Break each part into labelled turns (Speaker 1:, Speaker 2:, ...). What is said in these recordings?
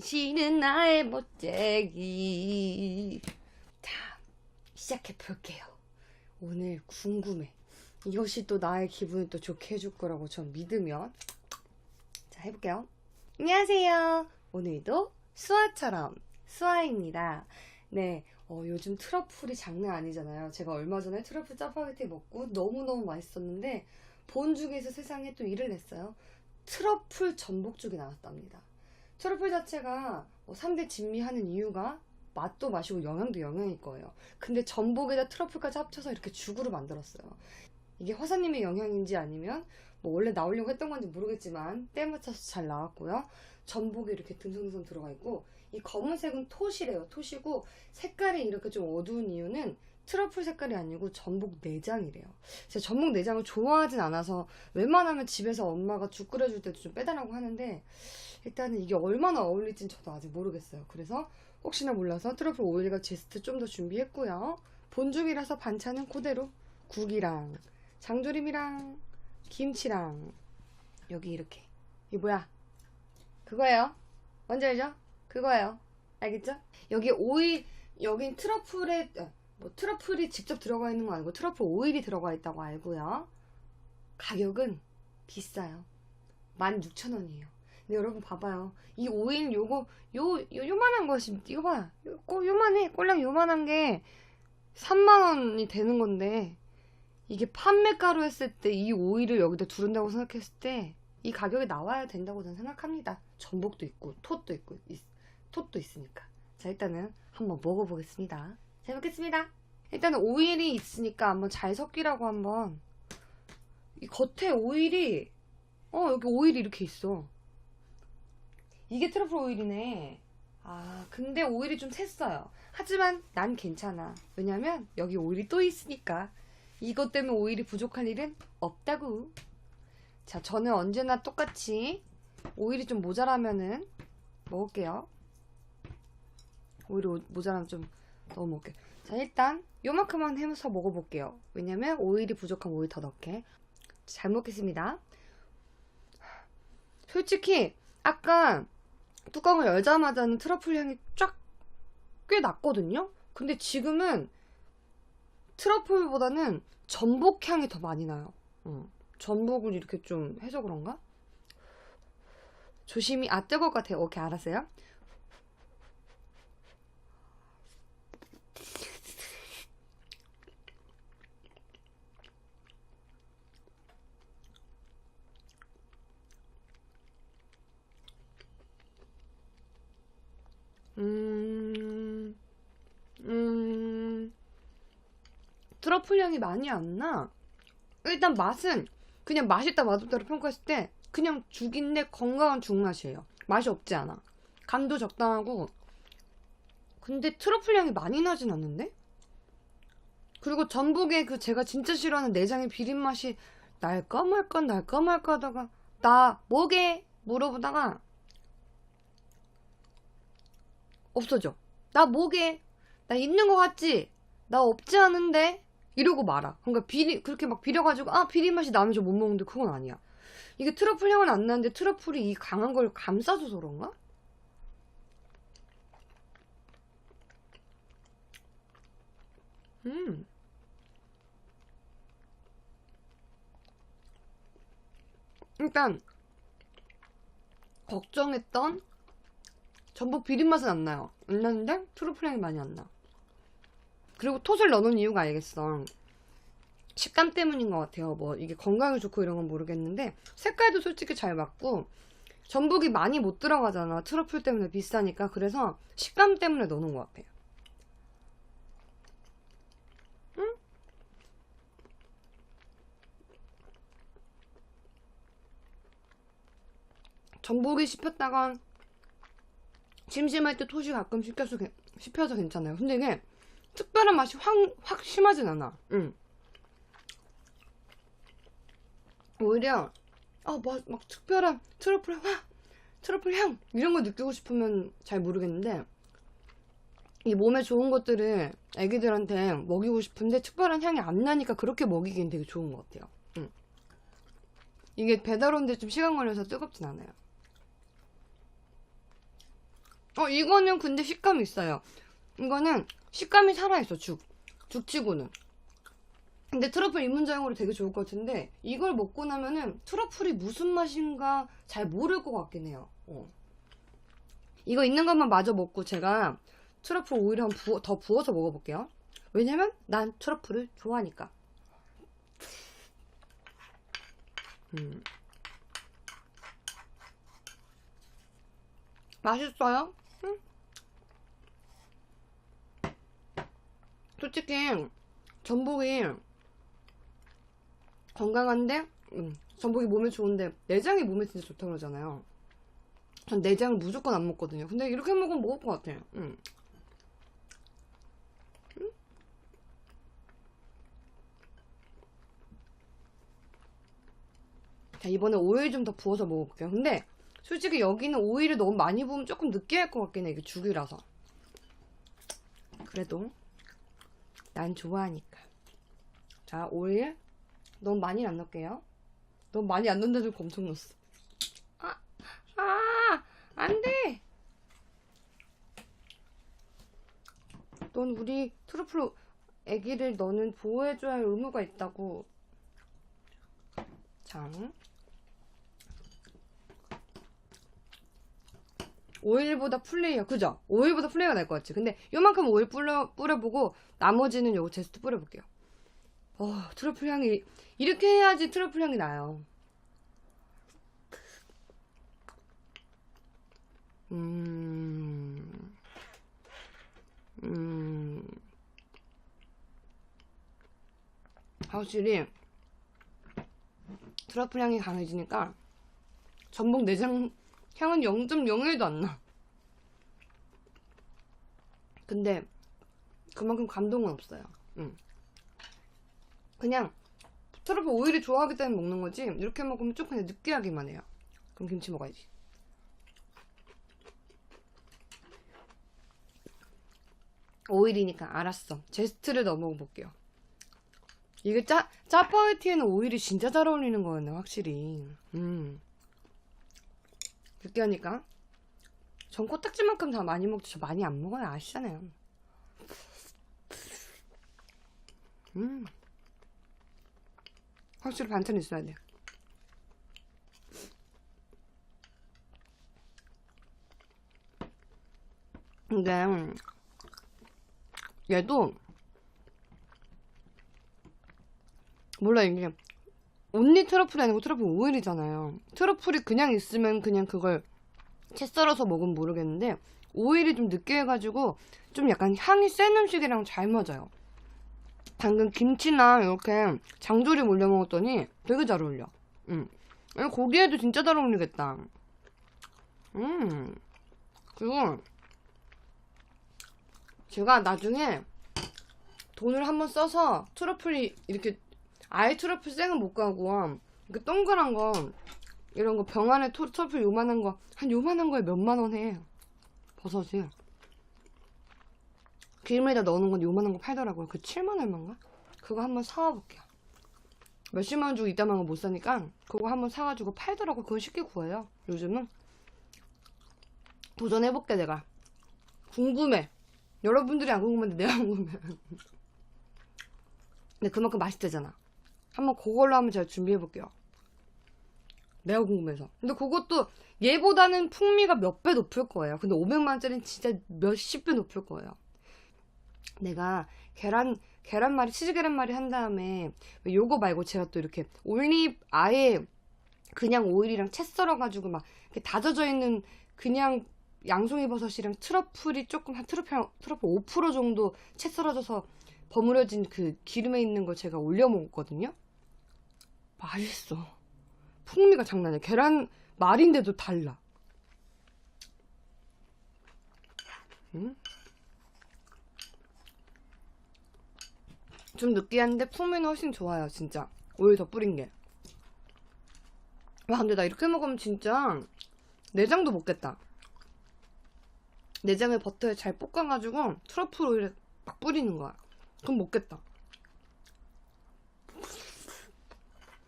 Speaker 1: 당신은 나의 멋쟁이. 자, 시작해 볼게요. 오늘 궁금해. 이것이 또 나의 기분을 또 좋게 해줄 거라고 전 믿으면. 자, 해볼게요. 안녕하세요. 오늘도 수아처럼 수아입니다. 네, 어, 요즘 트러플이 장난 아니잖아요. 제가 얼마 전에 트러플 짜파게티 먹고 너무너무 맛있었는데, 본죽에서 세상에 또 일을 냈어요. 트러플 전복죽이 나왔답니다. 트러플 자체가 뭐 3대 진미하는 이유가 맛도 맛이고 영양도 영양일 거예요. 근데 전복에다 트러플까지 합쳐서 이렇게 죽으로 만들었어요. 이게 화사님의 영향인지 아니면 뭐 원래 나오려고 했던 건지 모르겠지만 때 맞춰서 잘 나왔고요. 전복이 이렇게 듬성듬성 들어가 있고 이 검은색은 톳이래요. 톳이고 색깔이 이렇게 좀 어두운 이유는 트러플 색깔이 아니고 전복 내장이래요. 제가 전복 내장을 좋아하진 않아서 웬만하면 집에서 엄마가 죽 끓여줄 때도 좀 빼달라고 하는데 일단은 이게 얼마나 어울릴진 저도 아직 모르겠어요. 그래서 혹시나 몰라서 트러플 오일과 제스트 좀 더 준비했고요. 본죽이라서 반찬은 그대로 국이랑 장조림이랑 김치랑 여기 이렇게 이 뭐야 그거예요 뭔지 알죠? 그거예요 알겠죠? 여기 오일 여긴 트러플에 어, 뭐 트러플이 직접 들어가 있는 거 아니고 트러플 오일이 들어가 있다고 알고요 가격은 비싸요 16,000원이에요 근데 여러분 봐봐요 이 오일 요거 요, 요 요만한 것이 이거 봐 요, 요, 요만해 꼴랑 요만한 게 3만 원이 되는 건데 이게 판매가로 했을 때 이 오일을 여기다 두른다고 생각했을 때 이 가격이 나와야 된다고 저는 생각합니다. 전복도 있고 톳도 있고 있- 톳도 있으니까. 자 일단은 한번 먹어보겠습니다. 잘 먹겠습니다. 일단은 오일이 있으니까 한번 잘 섞이라고 한번 이 겉에 오일이 어 여기 오일이 이렇게 있어. 이게 트러플 오일이네. 아 근데 오일이 좀 샜어요. 하지만 난 괜찮아. 왜냐면 여기 오일이 또 있으니까. 이것 때문에 오일이 부족할 일은 없다고. 자, 저는 언제나 똑같이 오일이 좀 모자라면은 먹을게요. 오일이 오- 모자라면 좀 넣어 먹을게요. 자, 일단 요만큼만 해서 먹어볼게요. 왜냐면 오일이 부족하면 오일 더 넣게. 잘 먹겠습니다. 솔직히 아까 뚜껑을 열자마자는 트러플 향이 쫙 꽤 났거든요. 근데 지금은 트러플보다는 전복 향이 더 많이 나요. 어. 전복을 이렇게 좀 해서 그런가? 조심히 아 뜨거울 것 같아요. 오케이 알았어요. 음, 음, 향이 많이 안 나. 일단 맛은 그냥 맛있다 맛없다로 평가했을 때 그냥 죽인데 건강한 죽 맛이에요. 맛이 없지 않아. 간도 적당하고 근데 트러플 향이 많이 나진 않는데? 그리고 전복에 그 제가 진짜 싫어하는 내장의 비린 맛이 날까 말까 날까 말까 하다가 나 뭐게 물어보다가 없어져. 나 뭐게 나 있는 거 같지? 나 없지 않은데? 이러고 말아. 그러니까 비리 그렇게 막 비려가지고 아 비린 맛이 나면 저못 먹는데 그건 아니야. 이게 트러플 향은 안 나는데 트러플이 이 강한 걸 감싸줘서 그런가? 음. 일단 걱정했던 전복 비린 맛은 안 나요. 안 나는데 트러플 향이 많이 안 나. 그리고 톳을 넣는 이유가 알겠어. 식감 때문인 것 같아요. 뭐 이게 건강에 좋고 이런 건 모르겠는데 색깔도 솔직히 잘 맞고 전복이 많이 못 들어가잖아. 트러플 때문에 비싸니까 그래서 식감 때문에 넣는 것 같아요. 응? 전복이 씹혔다가 심심할 때 톳이 가끔 씹혀서 괜찮아요. 근데 이게 특별한 맛이 확, 확 심하진 않아. 응. 오히려, 아, 막, 막 특별한 트러플 향, 트러플 향! 이런 거 느끼고 싶으면 잘 모르겠는데, 이 몸에 좋은 것들을 애기들한테 먹이고 싶은데 특별한 향이 안 나니까 그렇게 먹이기엔 되게 좋은 것 같아요. 응. 이게 배달 오는데 좀 시간 걸려서 뜨겁진 않아요. 어, 이거는 근데 식감이 있어요. 이거는 식감이 살아있어, 죽. 죽치고는. 근데 트러플 입문자용으로 되게 좋을 것 같은데, 이걸 먹고 나면은 트러플이 무슨 맛인가 잘 모를 것 같긴 해요. 어. 이거 있는 것만 마저 먹고 제가 트러플 한 부어, 더 부어서 먹어볼게요. 왜냐면 난 트러플을 좋아하니까. 음. 맛있어요? 응? 솔직히 전복이 건강한데 음, 전복이 몸에 좋은데 내장이 몸에 진짜 좋다고 그러잖아요. 전 내장을 무조건 안 먹거든요. 근데 이렇게 먹으면 먹을 것 같아요. 음. 음? 자 이번에 오일 좀 더 부어서 먹어볼게요. 근데 솔직히 여기는 오일을 너무 많이 부으면 조금 느끼할 것 같긴 해. 이게 죽이라서. 그래도 난 좋아하니까. 자, 오일 너무 많이 안 넣을게요. 너무 많이 안거 엄청 넣었어. 아, 아, 안 돼! 넌 우리 트러플 애기를 너는 보호해줘야 할 의무가 있다고. 자. 오일보다 플레이어 그죠? 오일보다 플레이어가 날 것 같지? 근데 요만큼 오일 뿌려, 뿌려보고 나머지는 요거 제스트 뿌려볼게요 어 트러플 향이 이렇게 해야지 트러플 향이 나요 음... 음... 확실히 트러플 향이 강해지니까 전복 내장 향은 0.01도 안 나. 근데 그만큼 감동은 없어요. 응. 그냥 트러플 오일이 좋아하기 때문에 먹는 거지 이렇게 먹으면 좀 그냥 느끼하기만 해요. 그럼 김치 먹어야지. 오일이니까 알았어. 제스트를 넣어 먹어볼게요. 이게 짜, 짜파게티에는 오일이 진짜 잘 어울리는 거였네, 확실히. 음. 느끼하니까. 전 코딱지만큼 다 많이 먹지, 저 많이 안 먹어요. 아시잖아요. 음. 확실히 반찬 있어야 돼. 근데, 얘도, 몰라, 이게, 온리 트러플이 아니고 트러플 오일이잖아요. 트러플이 그냥 있으면 그냥 그걸 채 썰어서 먹으면 모르겠는데, 오일이 좀 느끼해가지고, 좀 약간 향이 센 음식이랑 잘 맞아요. 방금 김치나 이렇게 장조림 올려 먹었더니 되게 잘 어울려. 음. 고기에도 진짜 잘 어울리겠다. 음. 그리고 제가 나중에 돈을 한번 써서 트러플이 이렇게 아예 트러플 생은 못 가고 그 동그란 거 이런 거 병 안에 토, 트러플 요만한 거 한 요만한 거에 몇만 원 해. 버섯이. 기름에다 넣는 건 요만한 거 팔더라고요. 그 7만 얼마인가? 그거 한번 사와 볼게요. 몇십만 원 주고 이따만 거 못 사니까 그거 한번 사가지고 팔더라고. 그거 쉽게 구해요. 요즘은. 도전해볼게 내가. 궁금해. 여러분들이 안 궁금한데 내가 궁금해. 근데 그만큼 맛있대잖아. 한번 그걸로 한번 제가 준비해 볼게요. 내가 궁금해서. 근데 그것도 얘보다는 풍미가 몇 배 높을 거예요. 근데 500만원짜리는 진짜 몇십 배 높을 거예요. 내가 계란 계란말이 치즈 계란말이 한 다음에 요거 말고 제가 또 이렇게 올립 아예 그냥 오일이랑 채 썰어가지고 막 다져져 있는 그냥 양송이 버섯이랑 트러플이 조금 한 트러플 트러플 5% 정도 채 썰어져서 버무려진 그 기름에 있는 걸 제가 올려 먹었거든요. 맛있어. 풍미가 장난 아니야. 계란 말인데도 달라. 음? 좀 느끼한데 풍미는 훨씬 좋아요, 진짜. 오일 더 뿌린 게. 와, 근데 나 이렇게 먹으면 진짜 내장도 먹겠다. 내장을 버터에 잘 볶아가지고 트러플 오일에 막 뿌리는 거야. 그럼 먹겠다.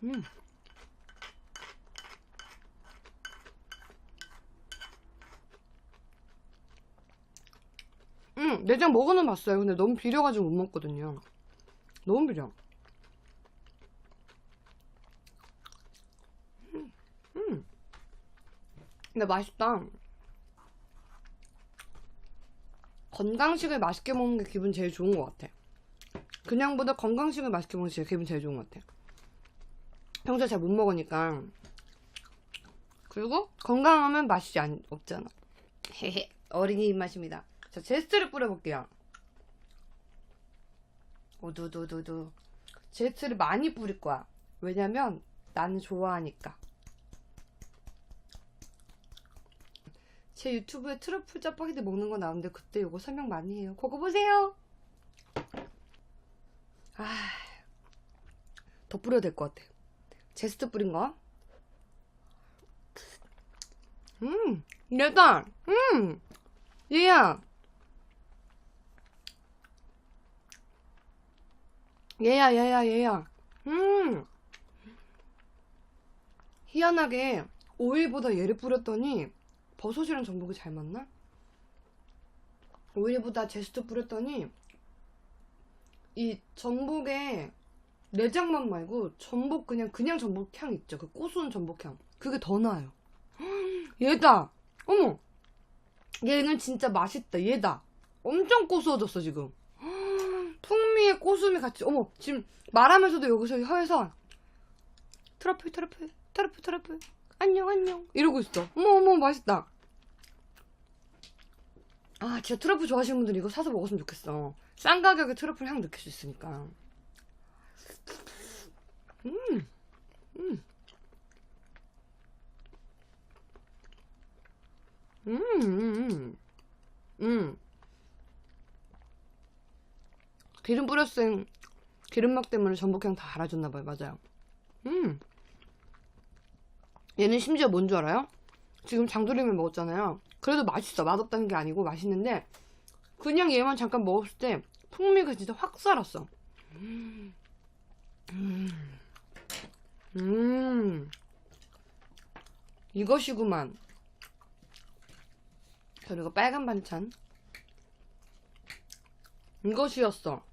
Speaker 1: 음. 내장 내장 먹어는 봤어요. 근데 너무 비려가지고 못 먹거든요. 너무 비려. 음, 음. 근데 맛있다. 건강식을 맛있게 먹는 게 기분 제일 좋은 것 같아. 그냥보다 건강식을 맛있게 먹는 게 기분 제일 좋은 것 같아. 평소에 잘 못 먹으니까. 그리고 건강하면 맛이 안, 없잖아. 헤헤. 어린이 입맛입니다. 자, 제스트를 뿌려볼게요. 오두두두두. 제스트를 많이 뿌릴 거야. 왜냐면 나는 좋아하니까. 제 유튜브에 트러플 짜파게티 먹는 거 나오는데 그때 이거 설명 많이 해요. 그거 보세요. 아, 더 뿌려야 될 것 같아. 제스트 뿌린 거. 음, 얘다. 음, 얘야. 얘야, 얘야, 얘야. 음. 희한하게 오일보다 얘를 뿌렸더니 버섯이랑 전복이 잘 맞나? 오일보다 제스트 뿌렸더니 이 전복에 내장만 말고 전복 그냥 그냥 전복 향 있죠. 그 고소한 전복 향. 그게 더 나아요. 얘다. 어머. 얘는 진짜 맛있다. 얘다. 엄청 고소해졌어 지금. 풍미에 고소함이 같이. 어머 지금 말하면서도 여기서 혀에서 트러플 트러플 트러플 트러플 안녕 안녕 이러고 있어. 어머 어머 맛있다. 아 진짜 트러플 좋아하시는 분들 이거 사서 먹었으면 좋겠어. 싼 가격에 트러플 향 느낄 수 있으니까. 음, 음. 음, 음, 음. 기름 뿌렸을 기름막 때문에 전복향 다 알아줬나봐요. 맞아요. 음. 얘는 심지어 뭔 줄 알아요? 지금 장조림을 먹었잖아요. 그래도 맛있어. 맛없다는 게 아니고 맛있는데 그냥 얘만 잠깐 먹었을 때 풍미가 진짜 확 살았어. 음. 음. 음. 이것이구만. 그리고 빨간 반찬. 이것이었어.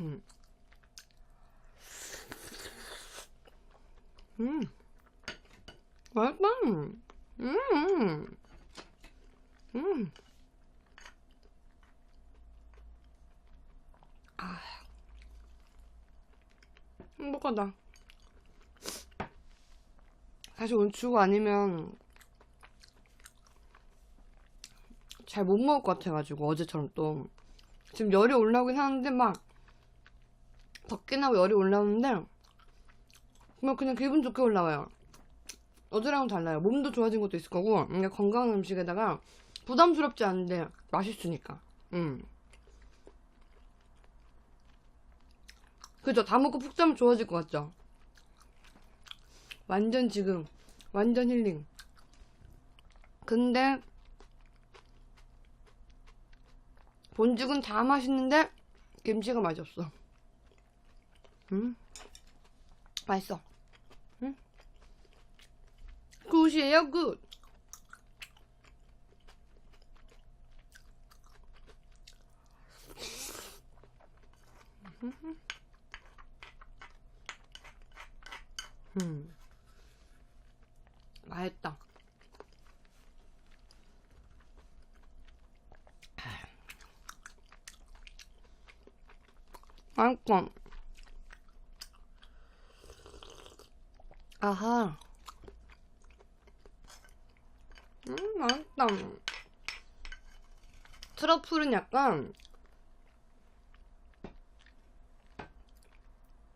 Speaker 1: 음. 음. 맛있다. 음. 음. 아. 행복하다. 사실 오늘 주고 아니면 잘 못 먹을 것 같아가지고 어제처럼 또 지금 열이 올라오긴 하는데 막 덥긴 하고 열이 올라오는데 뭐 그냥 기분 좋게 올라와요. 어제랑은 달라요. 몸도 좋아진 것도 있을 거고 그러니까 건강한 음식에다가 부담스럽지 않은데 맛있으니까. 음. 그죠? 다 먹고 푹 자면 좋아질 것 같죠? 완전 지금 완전 힐링. 근데 본죽은 다 맛있는데 김치가 맛이 없어. 음, 맛있어. 음, 굿이에요, 굿. 음, 맛있다. 맛있어. 아하. 음, 맛있다. 트러플은 약간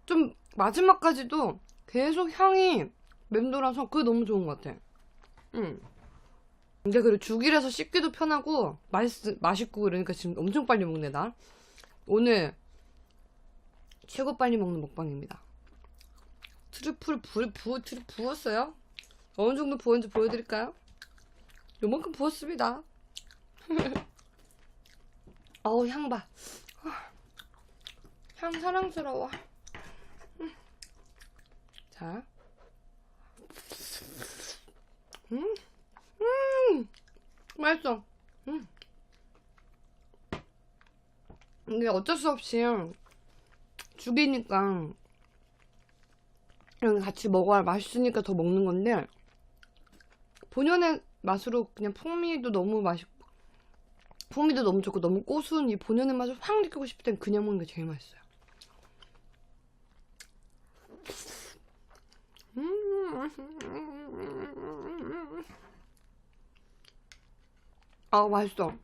Speaker 1: 좀 마지막까지도 계속 향이 맴돌아서 그게 너무 좋은 것 같아. 응. 근데 그리고 죽이라서 씹기도 편하고 맛있, 맛있고 그러니까 지금 엄청 빨리 먹네 나. 오늘 최고 빨리 먹는 먹방입니다. 트리플 부, 부, 트리 부었어요? 어느 정도 부었는지 보여드릴까요? 요만큼 부었습니다. 어우, 향 봐. 향 사랑스러워. 음. 자. 음, 음, 맛있어. 음. 이게 어쩔 수 없이 죽이니까 거 같이 먹어야 맛있으니까 더 먹는 건데 본연의 맛으로 그냥 풍미도 너무 맛있고 풍미도 너무 좋고 너무 고소한 이 본연의 맛을 확 느끼고 싶을 땐 그냥 먹는 게 제일 맛있어요. 아 맛있어.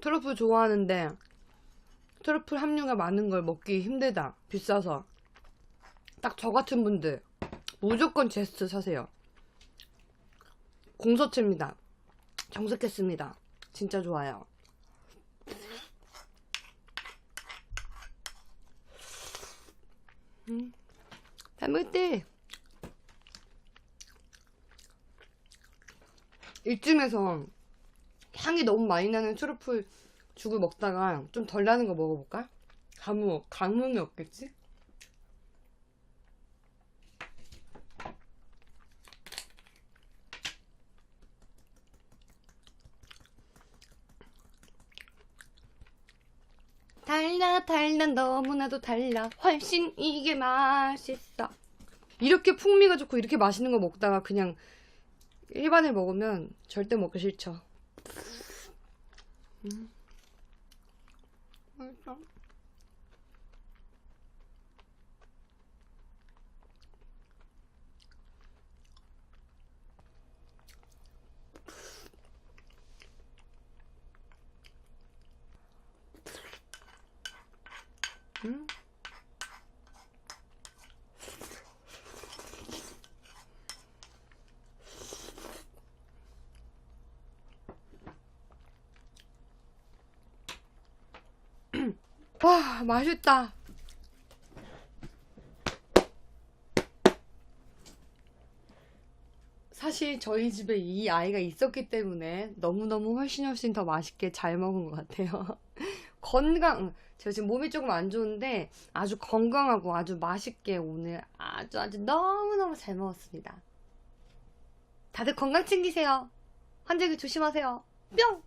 Speaker 1: 트러플 좋아하는데 트러플 함유가 많은 걸 먹기 힘들다. 비싸서. 딱 저 같은 분들 무조건 제스트 사세요. 공서체입니다. 정색했습니다. 진짜 좋아요. 음, 잘 먹을 이쯤에서 향이 너무 많이 나는 트러플 죽을 먹다가 좀 덜 나는 거 먹어볼까? 강무, 강무이 없겠지? 달라 너무나도 달라. 훨씬 이게 맛있어. 이렇게 풍미가 좋고 이렇게 맛있는 거 먹다가 그냥 일반을 먹으면 절대 먹기 싫죠. 음. 맛있어 음. 와, 맛있다. 사실 저희 집에 이 아이가 있었기 때문에 너무너무 훨씬 훨씬 더 맛있게 잘 먹은 것 같아요. 건강, 제가 지금 몸이 조금 안 좋은데 아주 건강하고 아주 맛있게 오늘 아주 아주 너무너무 잘 먹었습니다. 다들 건강 챙기세요. 환절기 조심하세요. 뿅!